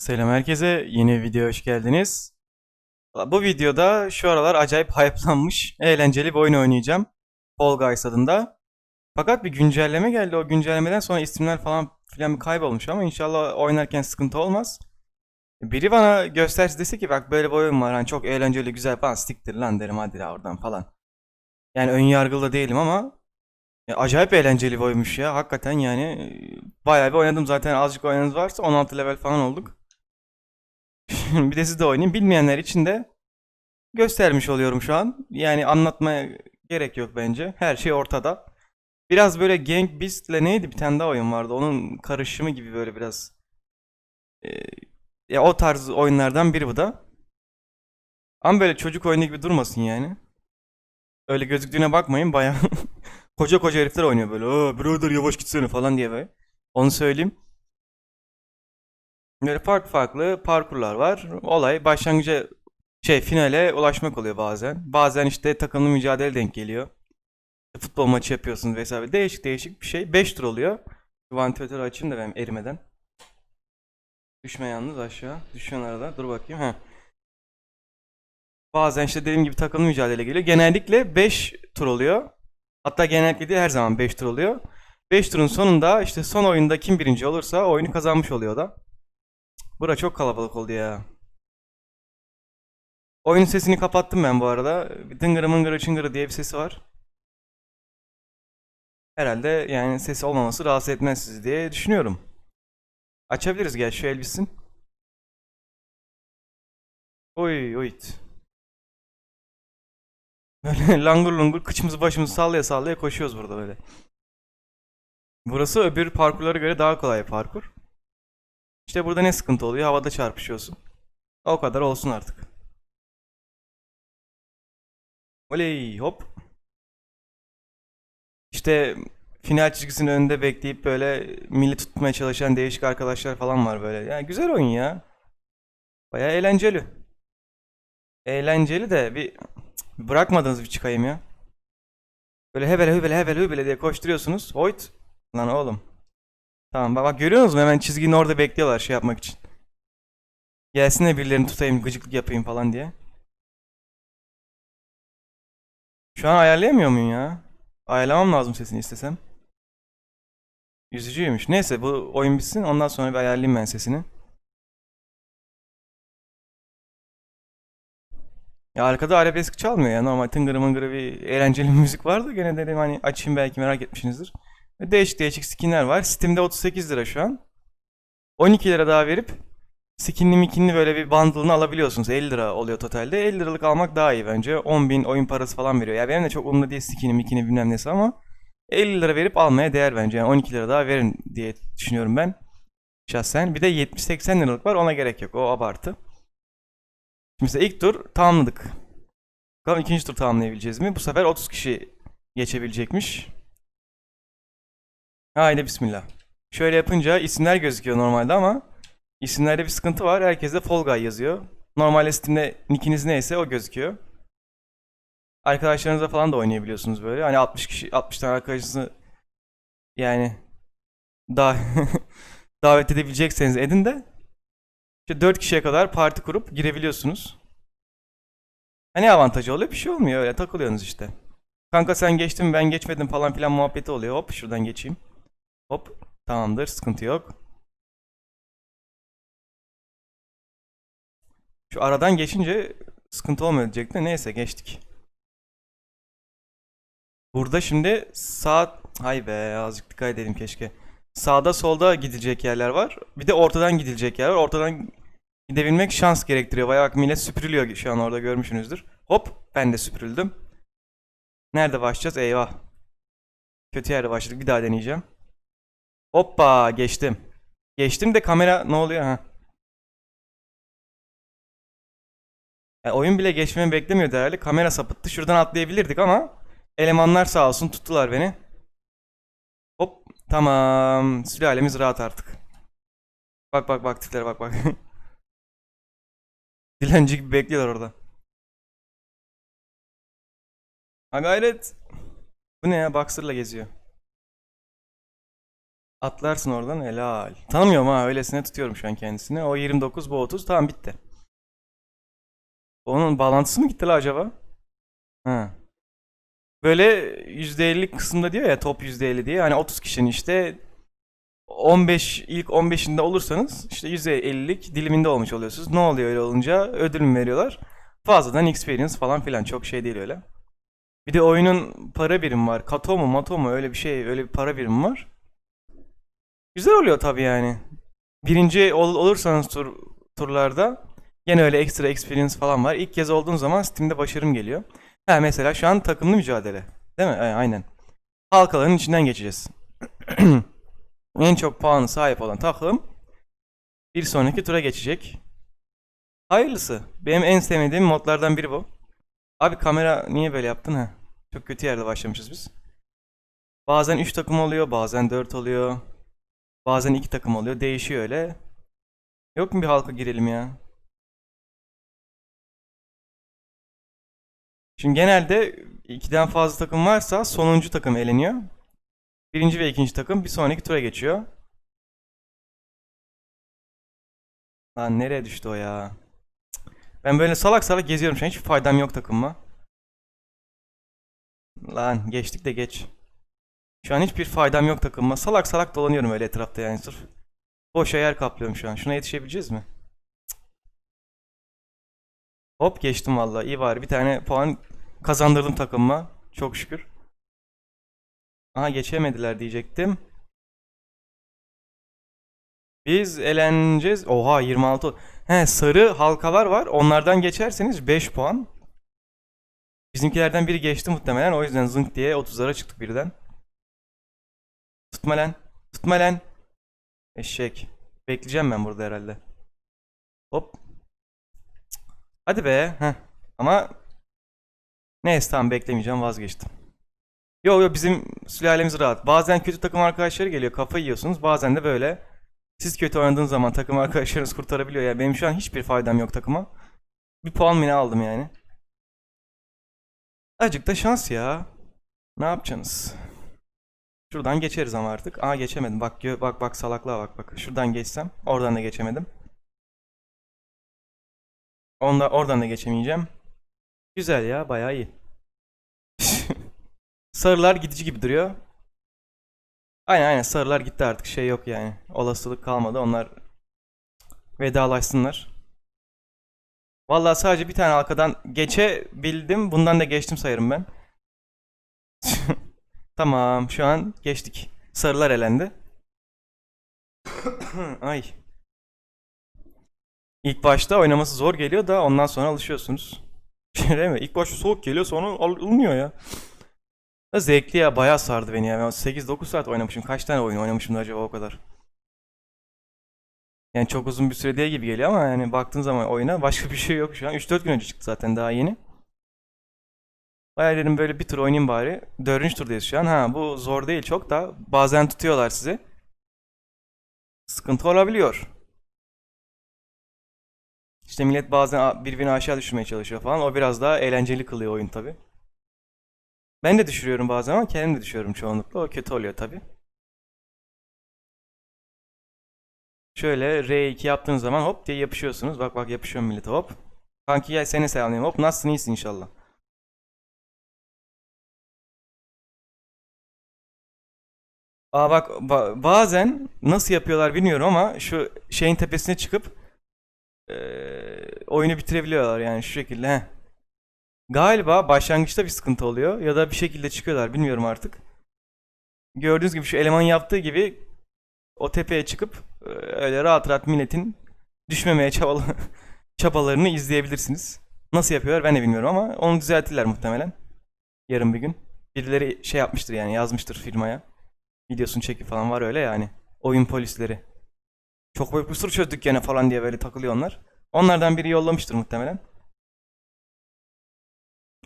Selam herkese. Yeni videoya hoş geldiniz. Bu videoda şu aralar acayip hype'lanmış, eğlenceli bir oyun oynayacağım. Fall Guys adında. Fakat bir güncelleme geldi. O güncellemeden sonra isimler falan filan kaybolmuş ama inşallah oynarken sıkıntı olmaz. Biri bana gösterse dese ki bak böyle bir oyun var hani çok eğlenceli güzel falan siktir lan derim hadi ya oradan falan. Yani ön yargılı da değilim ama ya acayip eğlenceli bir oyunmuş ya hakikaten yani e, bayağı bir oynadım zaten azıcık oynayanız varsa 16 level falan olduk. bir de siz de oynayın. Bilmeyenler için de göstermiş oluyorum şu an. Yani anlatmaya gerek yok bence. Her şey ortada. Biraz böyle Gang Beast'le neydi bir tane daha oyun vardı. Onun karışımı gibi böyle biraz. Ee, ya o tarz oyunlardan biri bu da. Ama böyle çocuk oyunu gibi durmasın yani. Öyle gözüktüğüne bakmayın baya koca koca herifler oynuyor böyle. Aa brother yavaş gitsene falan diye böyle. Onu söyleyeyim. Böyle farklı farklı parkurlar var. Olay başlangıca şey finale ulaşmak oluyor bazen. Bazen işte takımlı mücadele denk geliyor. Futbol maçı yapıyorsunuz vesaire. Değişik değişik bir şey. 5 tur oluyor. Vantilatörü açayım da benim erimeden. Düşme yalnız aşağı. Düşüyorsun arada. Dur bakayım. Heh. Bazen işte dediğim gibi takımlı mücadele geliyor. Genellikle 5 tur oluyor. Hatta genellikle değil her zaman 5 tur oluyor. 5 turun sonunda işte son oyunda kim birinci olursa oyunu kazanmış oluyor da. Bura çok kalabalık oldu ya. Oyun sesini kapattım ben bu arada. Bir Dıngırı mıngırı çıngırı diye bir sesi var. Herhalde yani sesi olmaması rahatsız etmez sizi diye düşünüyorum. Açabiliriz gel şu elbisin. Oy oy. Böyle langur lungur kıçımızı başımızı sallaya sallaya koşuyoruz burada böyle. Burası öbür parkurlara göre daha kolay parkur. İşte burada ne sıkıntı oluyor? Havada çarpışıyorsun. O kadar olsun artık. Oley hop. İşte final çizgisinin önünde bekleyip böyle milli tutmaya çalışan değişik arkadaşlar falan var böyle. Yani güzel oyun ya. Baya eğlenceli. Eğlenceli de bir bırakmadınız bir çıkayım ya. Böyle hebele hebele hebele hebele diye koşturuyorsunuz. Hoyt. Lan oğlum. Tamam bak, bak görüyorsunuz mu hemen çizginin orada bekliyorlar şey yapmak için. Gelsin de birilerini tutayım gıcıklık yapayım falan diye. Şu an ayarlayamıyor muyum ya? Ayarlamam lazım sesini istesem. Üzücüymüş. Neyse bu oyun bitsin ondan sonra bir ayarlayayım ben sesini. Ya arkada arabesk çalmıyor ya normal tıngırı mıngırı bir eğlenceli bir müzik vardı. Gene dedim hani açayım belki merak etmişsinizdir. Ve değişik değişik skinler var. Steam'de 38 lira şu an. 12 lira daha verip skinli mikinli böyle bir bundle'ını alabiliyorsunuz. 50 lira oluyor totalde. 50 liralık almak daha iyi bence. 10 bin oyun parası falan veriyor. Ya benim de çok umurumda değil skinni mikini bilmem nesi ama 50 lira verip almaya değer bence. Yani 12 lira daha verin diye düşünüyorum ben. Şahsen. Bir de 70-80 liralık var ona gerek yok. O abartı. Şimdi mesela ilk tur tamamladık. Bakalım ikinci tur tamamlayabileceğiz mi? Bu sefer 30 kişi geçebilecekmiş. Haydi bismillah. Şöyle yapınca isimler gözüküyor normalde ama isimlerde bir sıkıntı var. Herkeste Fall Guy yazıyor. Normalde Steam'de nickiniz neyse o gözüküyor. Arkadaşlarınızla falan da oynayabiliyorsunuz böyle. Hani 60 kişi 60 tane arkadaşınızı yani da davet edebilecekseniz edin de işte 4 kişiye kadar parti kurup girebiliyorsunuz. Ha ne avantajı oluyor? Bir şey olmuyor öyle takılıyorsunuz işte. Kanka sen geçtin ben geçmedim falan filan muhabbeti oluyor. Hop şuradan geçeyim. Hop tamamdır sıkıntı yok. Şu aradan geçince sıkıntı olmayacak da neyse geçtik. Burada şimdi sağ... Hay be azıcık dikkat edelim keşke. Sağda solda gidilecek yerler var. Bir de ortadan gidilecek yer var. Ortadan gidebilmek şans gerektiriyor. Bayağı bak millet süpürülüyor şu an orada görmüşsünüzdür. Hop ben de süpürüldüm. Nerede başlayacağız? Eyvah. Kötü yerde başladık. Bir daha deneyeceğim. Hoppa geçtim. Geçtim de kamera ne oluyor ha? Ya oyun bile geçmemi beklemiyordu herhalde. Kamera sapıttı. Şuradan atlayabilirdik ama elemanlar sağ olsun tuttular beni. Hop tamam. Sülalemiz rahat artık. Bak bak bak tiplere bak bak. Dilenci gibi bekliyorlar orada. Ha gayret. Bu ne ya? Boxer'la geziyor. Atlarsın oradan helal. Tanımıyorum ha öylesine tutuyorum şu an kendisini. O 29 bu 30 tamam bitti. Onun bağlantısı mı gitti la acaba? Ha. Böyle %50 kısımda diyor ya top %50 diye. Hani 30 kişinin işte 15 ilk 15'inde olursanız işte %50'lik diliminde olmuş oluyorsunuz. Ne oluyor öyle olunca? Ödül mü veriyorlar? Fazladan experience falan filan çok şey değil öyle. Bir de oyunun para birimi var. Kato mu, mato mu öyle bir şey, öyle bir para birimi var. Güzel oluyor tabii yani. Birinci ol- olursanız tur, turlarda yine öyle ekstra experience falan var. İlk kez olduğun zaman Steam'de başarım geliyor. Ha mesela şu an takımlı mücadele. Değil mi? Aynen. Halkaların içinden geçeceğiz. en çok puanı sahip olan takım bir sonraki tura geçecek. Hayırlısı. Benim en sevmediğim modlardan biri bu. Abi kamera niye böyle yaptın ha? Çok kötü yerde başlamışız biz. Bazen 3 takım oluyor, bazen 4 oluyor. Bazen 2 takım oluyor. Değişiyor öyle. Yok mu bir halka girelim ya? Şimdi genelde ikiden fazla takım varsa sonuncu takım eleniyor. Birinci ve ikinci takım bir sonraki tura geçiyor. Lan nereye düştü o ya? Ben böyle salak salak geziyorum şu an. Hiçbir faydam yok takımıma. Lan geçtik de geç. Şu an hiçbir faydam yok takımıma. Salak salak dolanıyorum öyle etrafta yani sırf. Boşa yer kaplıyorum şu an. Şuna yetişebileceğiz mi? Hop geçtim vallahi. İyi bari bir tane puan kazandırdım takımıma. Çok şükür. Aha geçemediler diyecektim. Biz eleneceğiz. Oha 26. He sarı halkalar var. Onlardan geçerseniz 5 puan. Bizimkilerden biri geçti muhtemelen. O yüzden zınk diye 30'lara çıktık birden. Tutma lan. Tutma lan. Eşek. Bekleyeceğim ben burada herhalde. Hop. Hadi be. Heh. Ama neyse tamam beklemeyeceğim vazgeçtim. Yo yo bizim sülalemiz rahat. Bazen kötü takım arkadaşları geliyor kafayı yiyorsunuz. Bazen de böyle siz kötü oynadığınız zaman takım arkadaşlarınız kurtarabiliyor. Ya benim şu an hiçbir faydam yok takıma. Bir puan mı aldım yani. Acık da şans ya. Ne yapacaksınız? Şuradan geçeriz ama artık. Aa geçemedim. Bak bak bak salaklığa bak bak. Şuradan geçsem oradan da geçemedim. Onda oradan da geçemeyeceğim. Güzel ya, bayağı iyi. Sarılar gidici gibi duruyor. Aynen aynen sarılar gitti artık şey yok yani. Olasılık kalmadı. Onlar vedalaşsınlar. Vallahi sadece bir tane halkadan geçebildim. Bundan da geçtim sayarım ben. Tamam, şu an geçtik. Sarılar elendi. Ay. İlk başta oynaması zor geliyor da ondan sonra alışıyorsunuz. Değil mi? İlk başta soğuk geliyor sonra alınmıyor ya. Da zevkli ya bayağı sardı beni ya. Ben 8-9 saat oynamışım. Kaç tane oyun oynamışım acaba o kadar. Yani çok uzun bir süre değil gibi geliyor ama yani baktığın zaman oyuna başka bir şey yok şu an. 3-4 gün önce çıktı zaten daha yeni. Bayağı dedim böyle bir tur oynayayım bari. Dördüncü turdayız şu an. Ha bu zor değil çok da. Bazen tutuyorlar sizi. Sıkıntı olabiliyor. İşte millet bazen birbirini aşağı düşürmeye çalışıyor falan. O biraz daha eğlenceli kılıyor oyun tabi. Ben de düşürüyorum bazen ama kendim de düşüyorum çoğunlukla. O kötü oluyor tabi. Şöyle R2 yaptığın zaman hop diye yapışıyorsunuz. Bak bak yapışıyorum millete hop. Kanki gel seni selamlayayım hop. Nasılsın iyisin inşallah. Aa bak ba- bazen nasıl yapıyorlar bilmiyorum ama şu şeyin tepesine çıkıp eee, oyunu bitirebiliyorlar yani şu şekilde. heh. Galiba başlangıçta bir sıkıntı oluyor ya da bir şekilde çıkıyorlar bilmiyorum artık. Gördüğünüz gibi şu eleman yaptığı gibi o tepeye çıkıp e, öyle rahat rahat milletin düşmemeye çabalı çabalarını izleyebilirsiniz. Nasıl yapıyorlar ben de bilmiyorum ama onu düzeltirler muhtemelen. Yarın bir gün. Birileri şey yapmıştır yani yazmıştır firmaya. Videosunu çekip falan var öyle yani. Oyun polisleri. Çok büyük bir sır çözdük gene falan diye böyle takılıyor onlar. Onlardan biri yollamıştır muhtemelen.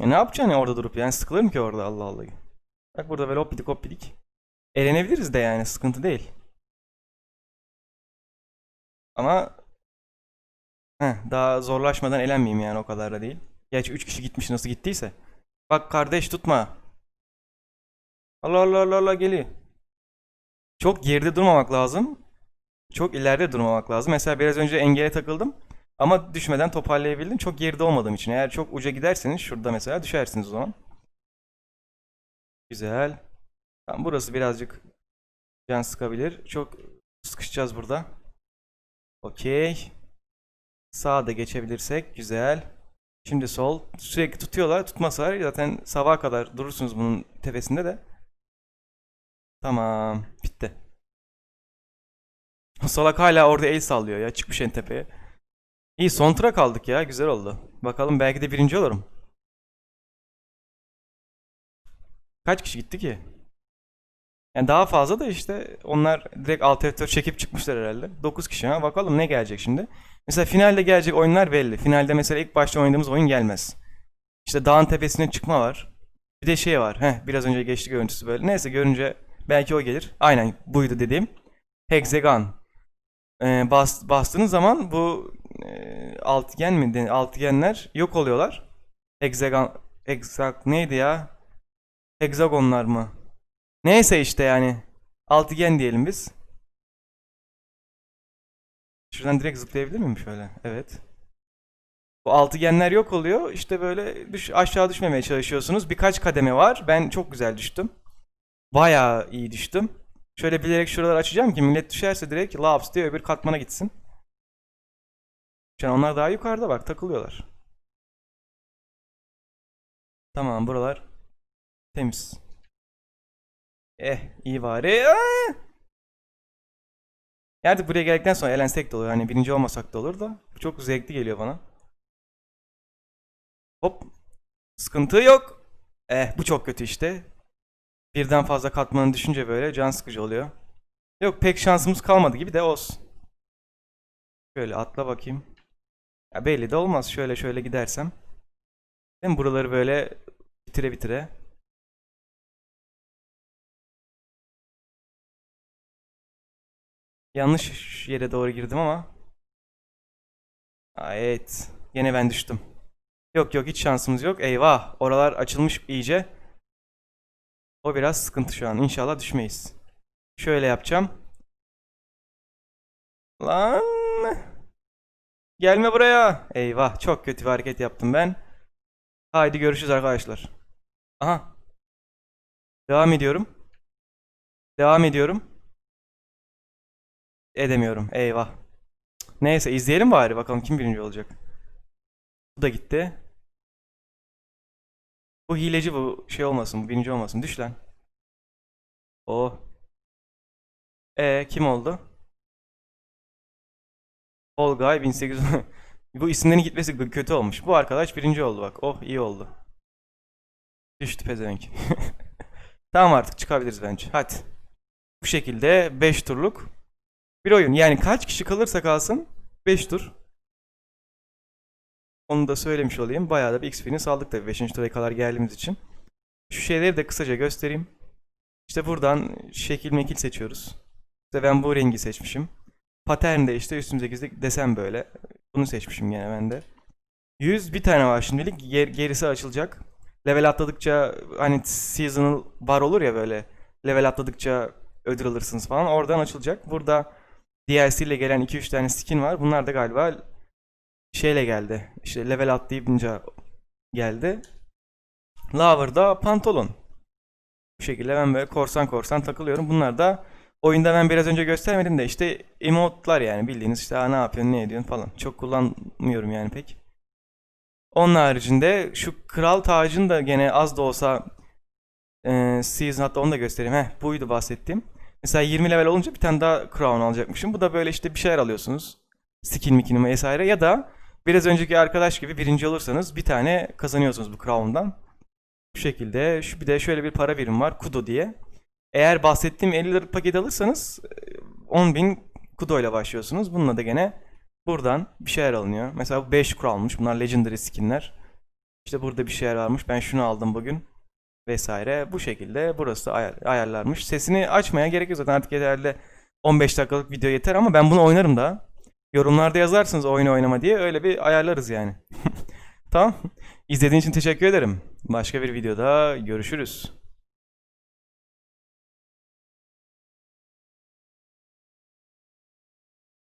E ne yapacaksın ya orada durup yani sıkılır mı ki orada Allah Allah. Bak burada böyle hoppidik hoppidik. Eğlenebiliriz de yani sıkıntı değil. Ama heh, daha zorlaşmadan elenmeyeyim yani o kadar da değil. Gerçi 3 kişi gitmiş nasıl gittiyse. Bak kardeş tutma. Allah Allah Allah Allah geliyor. Çok geride durmamak lazım. Çok ileride durmamak lazım. Mesela biraz önce engele takıldım. Ama düşmeden toparlayabildim. Çok geride olmadığım için. Eğer çok uca giderseniz şurada mesela düşersiniz o zaman. Güzel. Tamam, burası birazcık can sıkabilir. Çok sıkışacağız burada. Okey. Sağa da geçebilirsek. Güzel. Şimdi sol. Sürekli tutuyorlar. Tutmasalar zaten sabaha kadar durursunuz bunun tepesinde de. Tamam. Salak hala orada el sallıyor ya. Çıkmış en tepeye. İyi son tura kaldık ya. Güzel oldu. Bakalım belki de birinci olurum. Kaç kişi gitti ki? Yani daha fazla da işte onlar direkt alt F4 çekip çıkmışlar herhalde. 9 kişi ha. Bakalım ne gelecek şimdi. Mesela finalde gelecek oyunlar belli. Finalde mesela ilk başta oynadığımız oyun gelmez. İşte dağın tepesine çıkma var. Bir de şey var. Heh, biraz önce geçti görüntüsü böyle. Neyse görünce belki o gelir. Aynen buydu dediğim. Hexagon. Ee, bas, bastığınız zaman bu e, altıgen mi? Altıgenler yok oluyorlar. Hexagon, hexag neydi ya? Hexagonlar mı? Neyse işte yani. Altıgen diyelim biz. Şuradan direkt zıplayabilir miyim şöyle? Evet. Bu altıgenler yok oluyor. İşte böyle düş, aşağı düşmemeye çalışıyorsunuz. Birkaç kademe var. Ben çok güzel düştüm. Bayağı iyi düştüm. Şöyle bilerek şuraları açacağım ki millet düşerse direkt laps diye öbür katmana gitsin. An onlar daha yukarıda bak takılıyorlar. Tamam buralar temiz. Eh iyi bari. Aa! Yani buraya geldikten sonra elensek de olur. Hani birinci olmasak da olur da. Bu çok zevkli geliyor bana. Hop. Sıkıntı yok. Eh bu çok kötü işte. Birden fazla katmanı düşünce böyle can sıkıcı oluyor. Yok pek şansımız kalmadı gibi de olsun. Şöyle atla bakayım. Ya belli de olmaz. Şöyle şöyle gidersem. Değil mi? Buraları böyle bitire bitire. Yanlış yere doğru girdim ama. Aa, Evet. Yine ben düştüm. Yok yok hiç şansımız yok. Eyvah. Oralar açılmış iyice. O biraz sıkıntı şu an. İnşallah düşmeyiz. Şöyle yapacağım. Lan. Gelme buraya. Eyvah. Çok kötü bir hareket yaptım ben. Haydi görüşürüz arkadaşlar. Aha. Devam ediyorum. Devam ediyorum. Edemiyorum. Eyvah. Neyse izleyelim bari bakalım kim birinci olacak. Bu da gitti. Bu hileci bu şey olmasın, bu birinci olmasın. Düş lan. Oh. E kim oldu? Olgay 1800. bu isimlerin gitmesi kötü olmuş. Bu arkadaş birinci oldu bak. Oh iyi oldu. Düştü pezevenk. tamam artık çıkabiliriz bence. Hadi. Bu şekilde 5 turluk bir oyun. Yani kaç kişi kalırsa kalsın 5 tur. Onu da söylemiş olayım. Bayağı da bir XP'ni saldık tabii 5. tura kadar geldiğimiz için. Şu şeyleri de kısaca göstereyim. İşte buradan şekil mekil seçiyoruz. İşte ben bu rengi seçmişim. Pattern de işte üstümüzdeki desen böyle. Bunu seçmişim gene ben de. 100 bir tane var şimdilik. Ger- gerisi açılacak. Level atladıkça hani seasonal bar olur ya böyle. Level atladıkça ödül alırsınız falan. Oradan açılacak. Burada DLC ile gelen 2-3 tane skin var. Bunlar da galiba şeyle geldi. İşte level atlayınca geldi. Lover'da pantolon. Bu şekilde ben böyle korsan korsan takılıyorum. Bunlar da oyunda ben biraz önce göstermedim de işte emote'lar yani bildiğiniz işte "Aa, ne yapıyorsun ne ediyorsun falan. Çok kullanmıyorum yani pek. Onun haricinde şu kral tacını da gene az da olsa e, season hatta onu da göstereyim. Heh buydu bahsettiğim. Mesela 20 level olunca bir tane daha crown alacakmışım. Bu da böyle işte bir şeyler alıyorsunuz. Skin mikini vesaire ya da biraz önceki arkadaş gibi birinci olursanız bir tane kazanıyorsunuz bu crown'dan. Bu şekilde. Şu bir de şöyle bir para birim var. Kudo diye. Eğer bahsettiğim 50 liralık paket alırsanız e, 10.000 Kudo ile başlıyorsunuz. Bununla da gene buradan bir şeyler alınıyor. Mesela bu 5 crown'muş. Bunlar legendary skinler. İşte burada bir şeyler varmış. Ben şunu aldım bugün vesaire. Bu şekilde burası ayar, ayarlarmış. Sesini açmaya gerek yok zaten artık herhalde 15 dakikalık video yeter ama ben bunu oynarım da. Yorumlarda yazarsınız oyun oynama diye öyle bir ayarlarız yani. tamam. İzlediğin için teşekkür ederim. Başka bir videoda görüşürüz.